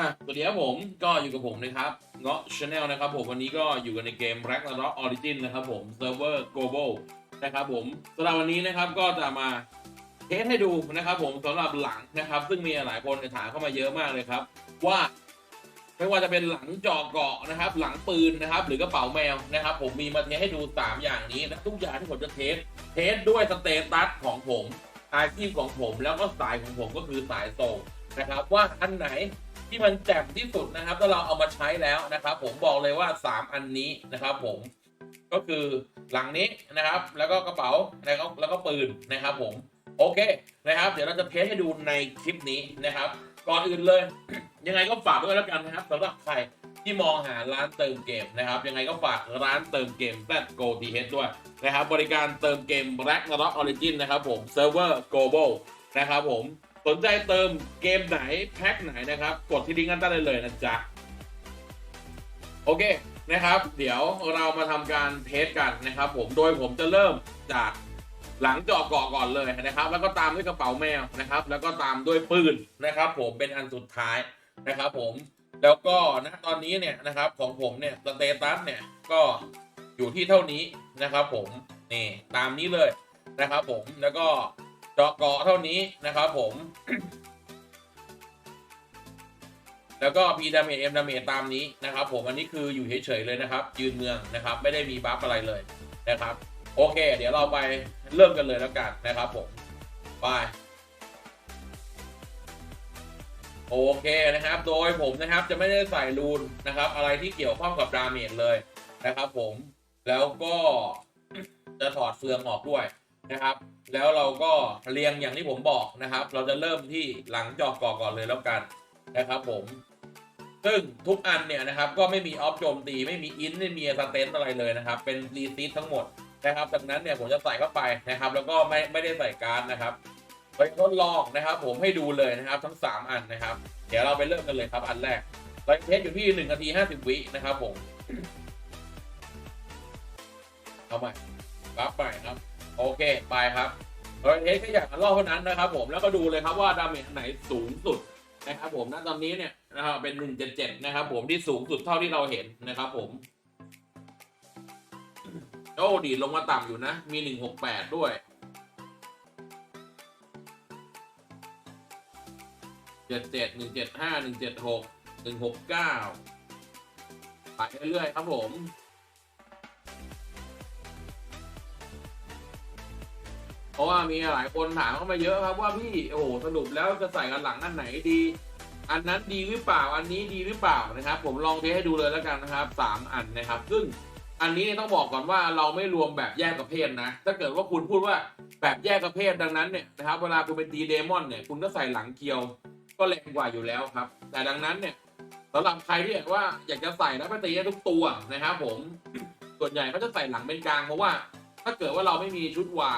อะสวัสดีครับผมก็อยู่กับผมนะครับเงาะชาแนลนะครับผมวันนี้ก็อยู่กันในเกม Black r o c k Origin นะครับผมเซิร์ฟเวอร์ global นะครับผมสำหรับวันนี้นะครับก็จะมาเทสให้ดูนะครับผมสำหรับหลังนะครับ ซึ่งมีหลายคนถามเข้ามาเยอะมากเลยครับ ว่าไม่ว่าจะเป็นหลังจอเกาะนะครับ หลังปืนนะครับ หรือกระเป๋าแมวนะครับ ผมมีมาเทสให้ดู3อย่างนี้และทุกอย่างที่ผมจะเทสเทสด้วยสเตตัสของผมอาชีพของผมแล้วก็สายของผมก็คือสายโซนะครับว่าอันไหน ที่มันแจ่มที่สุดนะครับถ้าเราเอามาใช้แล้วนะครับ ผมบอกเลยว่า 3 อันนี้นะครับ ผมก็คือหลังนี้นะครับ แล้วก็กระเป๋าแล้วก็แล้วก็ปืนนะครับ ผมโอเคนะครับ เดี๋ยวเราจะเทสให้ดูในคลิปนี้นะครับ ก่อนอื่นเลย ยังไงก็ฝากด้วยแล้วกันนะครับสำหรับใครที่มองหาร้านเติมเกมนะครับ ยังไงก็ฝากร้านเติมเกม z g o t h ด้วยนะครับ บริการเติมเกม Black r o c k Origin นะครับผมเซิร์ฟเวอร์ global นะครับผม สนใจเติมเกมไหนแพ็คไหนนะครับ กดที่ลิงก์กันใต้เลยเลยนะจ๊ะ โอเคนะครับ เดี๋ยวเรามาทำการเทสกันนะครับ ผมโดยผมจะเริ่มจากหลังจาะเกาะก่อนเลยนะครับ แล้วก็ตามด้วยกระเป๋าแมวนะครับ แล้วก็ตามด้วยปืนนะครับ ผมเป็นอันสุดท้ายนะครับผมแล้วก็นะตอนนี้เนี่ยนะครับของผมเนี่ยสเตตัสเนี่ยก็อยู่ที่เท่านี้นะครับ ผมนี่ตามนี้เลยนะครับ ผมแล้วก็ เจาะเกาะเท่านี้นะครับผม แล้วก็ P ดาเมจ M ดาเมจตามนี้นะครับ ผมอันนี้คืออยู่เฉยๆเลยนะครับ ยืนเมืองนะครับ ไม่ได้มีบัฟอะไรเลยนะครับ โอเค เดี๋ยวเราไปเริ่มกันเลยแล้วกันนะครับผมไปโอเคนะครับ โดยผมนะครับจะไม่ได้ใส่รูนนะครับ อะไรที่เกี่ยวข้องกับดาเมจเลยนะครับ ผม แล้วก็จะถอดเฟืองออกด้วย นะครับ แล้วเราก็เรียงอย่างที่ผมบอกนะครับ เราจะเริ่มที่หลังจอกก่อก่อนเลยแล้วกันนะครับผม ซึ่งทุกอันเนี่ยนะครับก็ไม่มีออฟโจมตีไม่มีอินไม่มีสเตนอะไรเลยนะครับ เป็นรีซีททั้งหมดนะครับดังนั้นเนี่ยผมจะใส่เข้าไปนะครับ แล้วก็ไม่ไม่ได้ใส่การ์ดนะครับไปทดลองนะครับ ผมให้ดูเลยนะครับทั้ง 3 อันนะครับ เดี๋ยวเราไปเริ่มกันเลยครับอันแรกเราเทสอยู่ที่1นาที50 วินะครับผมเอาใหม่รับใหม่ครับ โอเคไปครับเราเทสแค่อย่างละรอบเท่านั้นนะครับ ผมแล้วก็ดูเลยครับว่าดาเมจอันไหนสูงสุดนะครับผมณตอนนี้เนี่ยนะครับเป็น177นะครับ ผมที่สูงสุดเท่าที่เราเห็นนะครับผมโอ้ดีลงมาต่ำอยู่นะ มี168ด้วย77 175 176 169ไปเรื่อยๆครับผม เพราะว่ามีหลายคนถามเข้ามาเยอะครับว่าพี่โอ้โหสรุปแล้วจะใส่กันหลังอันไหนดี อันนั้นดีหรือเปล่าอันนี้ดีหรือเปล่านะครับ ผมลองเทสให้ดูเลยแล้วกันนะครับสามอันนะครับ ซึ่งอันนี้ต้องบอกก่อนว่าเราไม่รวมแบบแยกประเภทนะ ถ้าเกิดว่าคุณพูดว่าแบบแยกประเภทดังนั้นเนี่ยนะครับเวลาคุณเป็นตีเดมอนเนี่ยคุณก็ใส่หลังเกียว ก็แรงกว่าอยู่แล้วครับ แต่ดังนั้นเนี่ยสำหรับใครที่อยากว่าอยากจะใส่แล้วไปตีได้ทุกตัวนะครับ ผมส่วนใหญ่ก็จะใส่หลังเป็นกลางเพราะว่า ถ้าเกิดว่าเราไม่มีชุดวา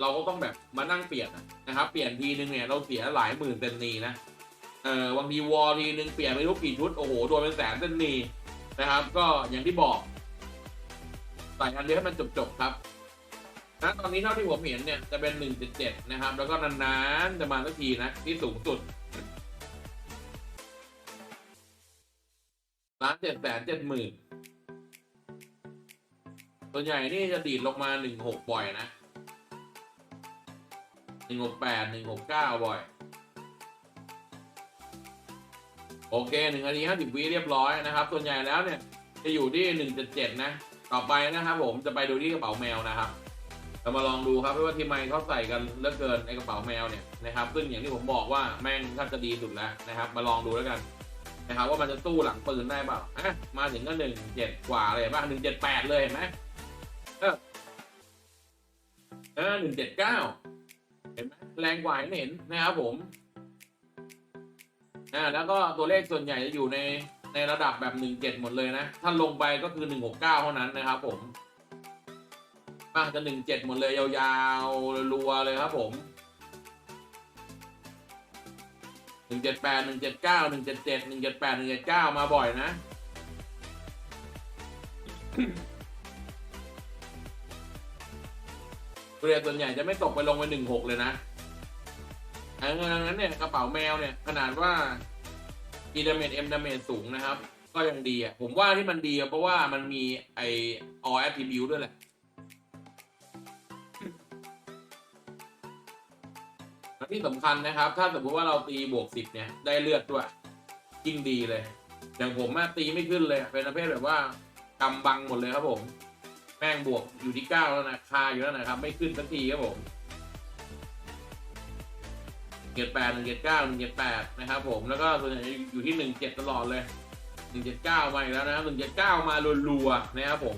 เราก็ต้องแบบมานั่งเปลี่ยนนะครับ เปลี่ยนทีนึงเนี่ยเราเสียหลายหมื่นเซนนีนะเออบางทีวอทีนึงเปลี่ยนไม่รู้กี่ชุดโอ้โหโดนเป็นแสนเซนนีนะครับ ก็อย่างที่บอกใส่อันเดียวให้มันจบๆครับนะตอนนี้เท่าที่ผมเห็นเนี่ยจะเป็น 1.7 นะครับ แล้วก็นานๆจะมาสักทีนะ ที่สูงสุดล้านเจ็ดแสนเจ็ดหมื่น ส่วนใหญ่นี่จะดีดลงมา1.6บ่อยนะ1.68 1.69บ่อย โอเคหนึ่งนาทีห้าสิบวิเรียบร้อยนะครับ ส่วนใหญ่แล้วเนี่ยจะอยู่ที่หนึ่งเจ็ดเจ็ดนะ ต่อไปนะครับผมจะไปดูที่กระเป๋าแมวนะครับเรามาลองดูครับว่าทีมไมเขาใส่กันเลือเกินในกระเป๋าแมวเนี่ยนะครับซึ่งอย่างที่ผมบอกว่าแม่งถ้าจะดีสุดแล้วนะครับ มาลองดูแล้วกันนะครับว่ามันจะตู้หลังปืนได้เปล่าอะมาถึงก็หนึ่งเจ็ดกว่าเลยเห็นป่ะหนึ่งเจ็ดแปดเลยเห็นไหม อ่าหนึ่งเจ็ดเก้าเห็นไหมแรงกว่าเห็นนะครับผมอ่าแล้วก็ตัวเลขส่วนใหญ่จะอยู่ในในระดับแบบหนึ่งเจ็ดหมดเลยนะ ถ้าลงไปก็คือหนึ่งหกเก้าเท่านั้นนะครับ ผมมาจะหนึ่งเจ็ดหมดเลยยาวๆรัวเลยครับผมหนึ่งเจ็ดแปดหนึ่งเจ็ดเก้าหนึ่งเจ็ดเจ็ดหนึ่งเจ็ดแปดหนึ่งเจ็ดเก้ามาบ่อยนะ เรียนส่วนใหญ่จะไม่ตกไปลงไป16เลยนะดังนั้นเนี่ยกระเป๋าแมวเนี่ยขนาดว่า E ดาเมจ M ดาเมจสูงนะครับ ก็ยังดีอะผมว่าที่มันดีเพราะว่ามันมีไอ all attribute ด้วยแหละและที่สำคัญนะครับ ถ้าสมมติว่าเราตีบวกสิบเนี่ยได้เลือดด้วยยิ่งดีเลย อย่างผมอะตีไม่ขึ้นเลย เป็นประเภทแบบว่ากำบังหมดเลยครับผม แม่งบวกอยู่ที่เก้าแล้วนะคาอยู่แล้วนะครับ ไม่ขึ้นสักทีครับผมเกียรแปดหนึ่งเกียรเก้าหนึ่งเกียรแปดนะครับผมแล้วก็ส่วนใหญ่อยู่ที่หนึ่งเจ็ดตลอดเลยหนึ่งเจ็ดเก้ามาอีกแล้วนะหนึ่งเจ็ดเก้ามารัวๆนะครับผม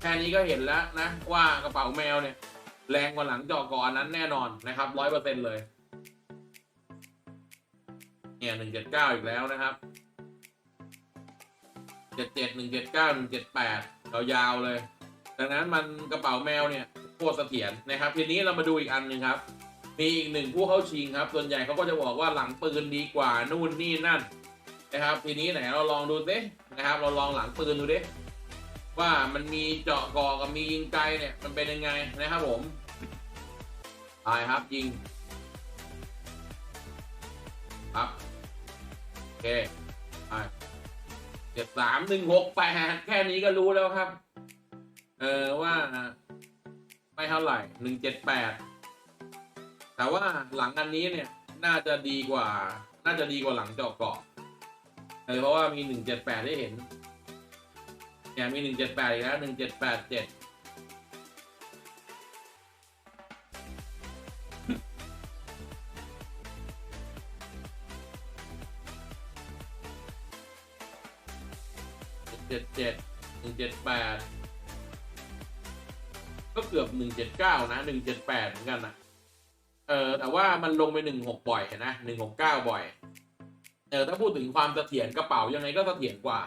แค่นี้ก็เห็นแล้วนะว่ากระเป๋าแมวเนี่ย แรงกว่าหลังจอก่อนนั้นแน่นอนนะครับร้อยเปอร์เซ็นต์เลยเนี่ยหนึ่งเจ็ดเก้าอีกแล้วนะครับเจ็ดเจ็ดหนึ่งเจ็ดเก้าหนึ่งเจ็ดแปดยาวๆเลย ดังนั้นมันกระเป๋าแมวเนี่ยโคตรเสถียรนะครับทีนี้เรามาดูอีกอันหนึ่งครับมีอีกหนึ่งผู้เข้าชิงครับ ส่วนใหญ่เขาก็จะบอกว่าหลังปืนดีกว่านู่นนี่นั่นนะครับ ทีนี้ไหนเราลองดูสินะครับ เราลองหลังปืนดูดิว่ามันมีเจาะกอกับมียิงไกลเนี่ยมันเป็นยังไงนะครับผมตายครับยิงครับโอเคไปเจ็ดสามหนึ่งหกแปดแค่นี้ก็รู้แล้วครับ เออว่าไม่เท่าไหร่หนึ่งเจ็ดแปดแต่ว่าหลังอันนี้เนี่ยน่าจะดีกว่า น่าจะดีกว่าหลังเจาะเกาะเออเพราะว่ามีหนึ่งเจ็ดแปดได้เห็นเนี่ยมีหนึ่งเจ็ดแปดอีกแล้วหนึ่งเจ็ดแปดเจ็ดเจ็ดเจ็ดหนึ่งเจ็ดแปด เกือบหนึ่งเจ็ดเก้านะหนึ่งเจ็ดแปดเหมือนกันนะเออแต่ว่ามันลงไปหนึ่งหกบ่อยนะหนึ่งหกเก้าบ่อย เออถ้าพูดถึงความเสถียรกระเป๋ายังไงก็เสถียรกว่า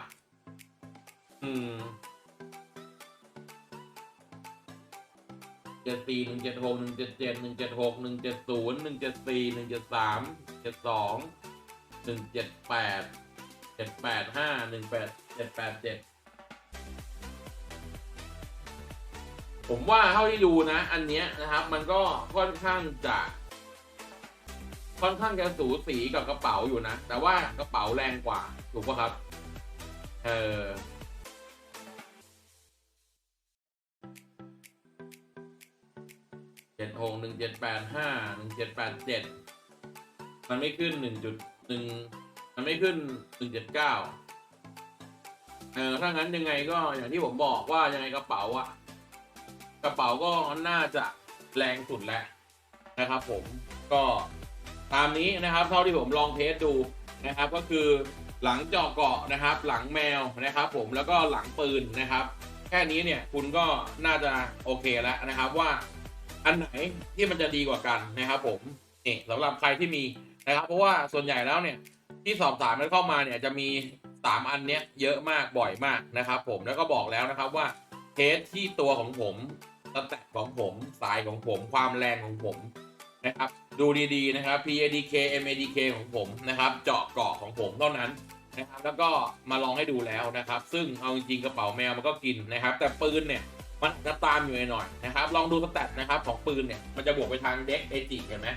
อืมเจ็ดสี่หนึ่งเจ็ดหกหนึ่งเจ็ดเจ็ดหนึ่งเจ็ดหกหนึ่งเจ็ดศูนย์หนึ่งเจ็ดสี่หนึ่งเจ็ดสามเจ็ดสองหนึ่งเจ็ดแปดเจ็ดแปดห้าหนึ่งแปดเจ็ดแปดเจ็ด ผมว่าเท่าที่ดูนะ อันเนี้ยนะครับ มันก็ค่อนข้างจะค่อนข้างจะสูสีกับกระเป๋าอยู่นะ แต่ว่ากระเป๋าแรงกว่า ถูกป่ะครับ เออเจ็ดหกหนึ่งเจ็ดแปดห้าหนึ่งเจ็ดแปดเจ็ดมันไม่ขึ้นหนึ่งจุดหนึ่งมันไม่ขึ้นหนึ่งเจ็ดเก้าเออถ้างั้นยังไงก็อย่างที่ผมบอกว่ายังไงกระเป๋าอะ กระเป๋าก็น่าจะแรงสุดแล้วนะครับ ผมก็ตามนี้นะครับ เท่าที่ผมลองเทสดูนะครับ ก็คือหลังจาะเกาะนะครับ หลังแมวนะครับ ผมแล้วก็หลังปืนนะครับ แค่นี้เนี่ยคุณก็น่าจะโอเคแล้วนะครับว่าอันไหนที่มันจะดีกว่ากันนะครับ ผมนี่สำหรับใครที่มีนะครับ เพราะว่าส่วนใหญ่แล้วเนี่ยที่สอบถามกันเข้ามาเนี่ยจะมีสามอันเนี้ยเยอะมากบ่อยมากนะครับ ผมแล้วก็บอกแล้วนะครับว่าเทสที่ตัวของผม สแตทของผมสายของผมความแรงของผมนะครับดูดีๆนะครับ PADK MADK ของผมนะครับ เจาะเกาะของผมเท่านั้นนะครับแล้วก็มาลองให้ดูแล้วนะครับ ซึ่งเอาจริงๆกระเป๋าแมวมันก็กินนะครับ แต่ปืนเนี่ยมันจะตามอยู่หน่อยนะครับ ลองดูสแตทนะครับของปืนเนี่ยมันจะบวกไปทางเด็กเอจิเห็นไหม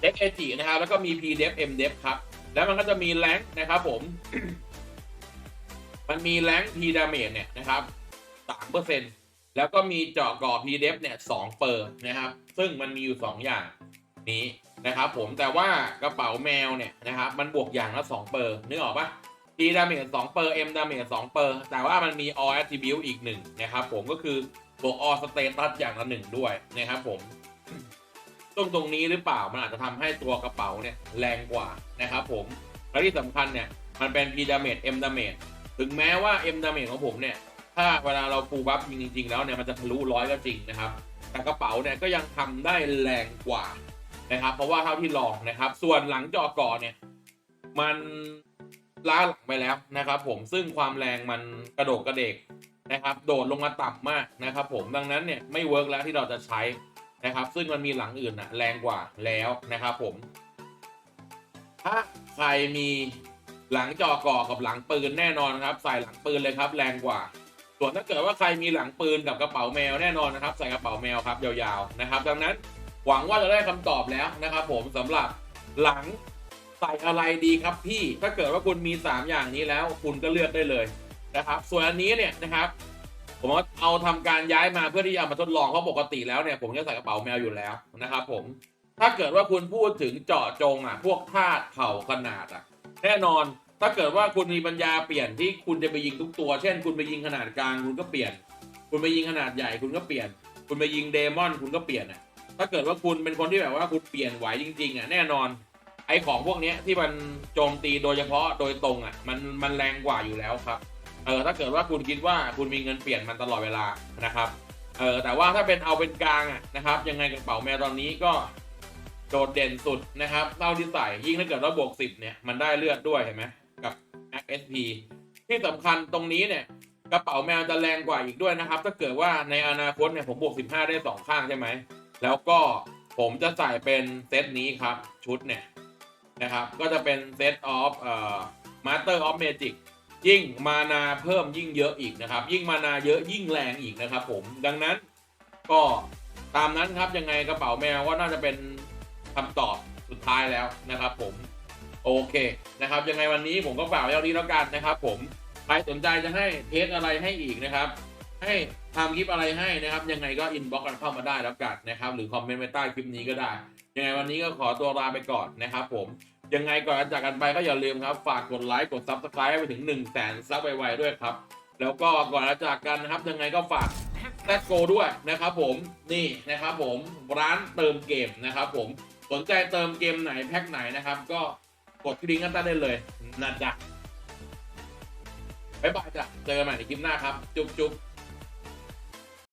เด็กเอจินะครับแล้วก็มี PDEF MDEF ครับแล้วมันก็จะมีแรงนะครับผม มันมีแรง P damage เนี่ยนะครับสามเปอร์เซ็นต์ แล้วก็มีเจาะก่อ PDF เนี่ยสองเปอร์นะครับ ซึ่งมันมีอยู่สองอย่างนี้นะครับผมแต่ว่ากระเป๋าแมวเนี่ยนะครับมันบวกอย่างละสองเปอร์นึกออกปะ P damage สองเปอร์ M damage สองเปอร์แต่ว่ามันมี all attribute อีกหนึ่งนะครับผมก็คือบวก all status อย่างละหนึ่งด้วยนะครับผมตรงตรงนี้หรือเปล่ามันอาจจะทำให้ตัวกระเป๋าเนี่ยแรงกว่านะครับผมและที่สำคัญเนี่ยมันเป็น P damage M damage ถึงแม้ว่า M damage ของผมเนี่ย ถ้าเวลาเราฟูลบัฟจริงๆแล้วเนี่ยมันจะทะลุร้อยก็จริงนะครับ แต่กระเป๋าเนี่ยก็ยังทำได้แรงกว่านะครับ เพราะว่าเท่าที่ลองนะครับ ส่วนหลังจอก่อเนี่ยมันล้าหลังไปแล้วนะครับ ผมซึ่งความแรงมันกระโดดกระเดกนะครับ โดดลงมาต่ำมากนะครับ ผมดังนั้นเนี่ยไม่เวิร์กแล้วที่เราจะใช้นะครับ ซึ่งมันมีหลังอื่นนะแรงกว่าแล้วนะครับ ผม ถ้าใครมีหลังจอก่อกับหลังปืนแน่นอนครับ ใส่หลังปืนเลยครับ แรงกว่า ส่วนถ้าเกิดว่าใครมีหลังปืนกับกระเป๋าแมวแน่นอนนะครับ ใส่กระเป๋าแมวครับยาวๆนะครับ ดังนั้นหวังว่าจะได้คำตอบแล้วนะครับ ผมสำหรับหลังใส่อะไรดีครับพี่ถ้าเกิดว่าคุณมี 3 อย่างนี้แล้ว คุณก็เลือกได้เลยนะครับ ส่วนอันนี้เนี่ยนะครับผมเอาทำการย้ายมาเพื่อที่จะามาทดลองเพราะปกติแล้วเนี่ยผมจะใส่กระเป๋าแมวอยู่แล้วนะครับ ผมถ้าเกิดว่าคุณพูดถึงเจาะจงอะ พวกธาตุเผ่าขนาดอะ แน่นอน ถ้าเกิดว่าคุณมีปัญญาเปลี่ยนที่คุณจะไปยิงทุกตัว เช่น คุณไปยิงขนาดกลางคุณก็เปลี่ยน คุณไปยิงขนาดใหญ่คุณก็เปลี่ยน คุณไปยิงเดมอนคุณก็เปลี่ยนอะถ้าเกิดว่าคุณเป็นคนที่แบบว่าคุณเปลี่ยนไหวจริงๆอะแน่นอน ไอ้ของพวกนี้ที่มันโจมตีโดยเฉพาะโดยตรงอะมันมันแรงกว่าอยู่แล้วครับเออถ้าเกิดว่าคุณคิดว่าคุณมีเงินเปลี่ยนมันตลอดเวลานะครับเออแต่ว่าถ้าเป็นเอาเป็นกลางอะนะครับยังไงกระเป๋าแมวตอนนี้ก็โดดเด่นสุดนะครับเท่าที่ใส่ยิ่งถ้าเกิดว่าบวกสิบเนี่ยมันได้เลือดด้วยเห็นไหม SP ที่สำคัญตรงนี้เนี่ยกระเป๋าแมวจะแรงกว่าอีกด้วยนะครับ ถ้าเกิดว่าในอนาคตเนี่ยผมบวก 15 ได้สองข้างใช่ไหม แล้วก็ผมจะใส่เป็นเซตนี้ครับ ชุดเนี่ยนะครับ ก็จะเป็นเซตออฟเอ่อมาสเตอร์ออฟเมจิกยิ่งมานาเพิ่มยิ่งเยอะอีกนะครับ ยิ่งมานาเยอะยิ่งแรงอีกนะครับผมดังนั้นก็ตามนั้นครับยังไงกระเป๋าแมวก็น่าจะเป็นคำตอบสุดท้ายแล้วนะครับผม โอเคนะครับ ยังไงวันนี้ผมก็ฝากไว้เท่านี้แล้วกันนะครับผมใครสนใจจะให้เทสอะไรให้อีกนะครับ ให้ทำคลิปอะไรให้นะครับ ยังไงก็อินบ็อกกันเข้ามาได้แล้วกันนะครับ หรือคอมเมนต์ไว้ใต้คลิปนี้ก็ได้ ยังไงวันนี้ก็ขอตัวลาไปก่อนนะครับผมยังไงก่อนจะจากกันไปก็อย่าลืมครับ ฝากกดไลค์กดซับสไครต์ไปถึง1 0 0 0 0แสนซับไวๆด้วยครับ แล้วก็ก่อนจะจากกันนะครับ ยังไงก็ฝากแซดโกด้วยนะครับผมนี่นะครับผมร้านเติมเกมนะครับผมสนใจเติมเกมไหนแพ็คไหนนะครับ ก็ กดที่ลิงก์กันใต้ได้เลยนะจ๊ะบ๊ายบายจ้ะเจอกันใหม่ในคลิปหน้าครับ จุ๊บจุ๊บ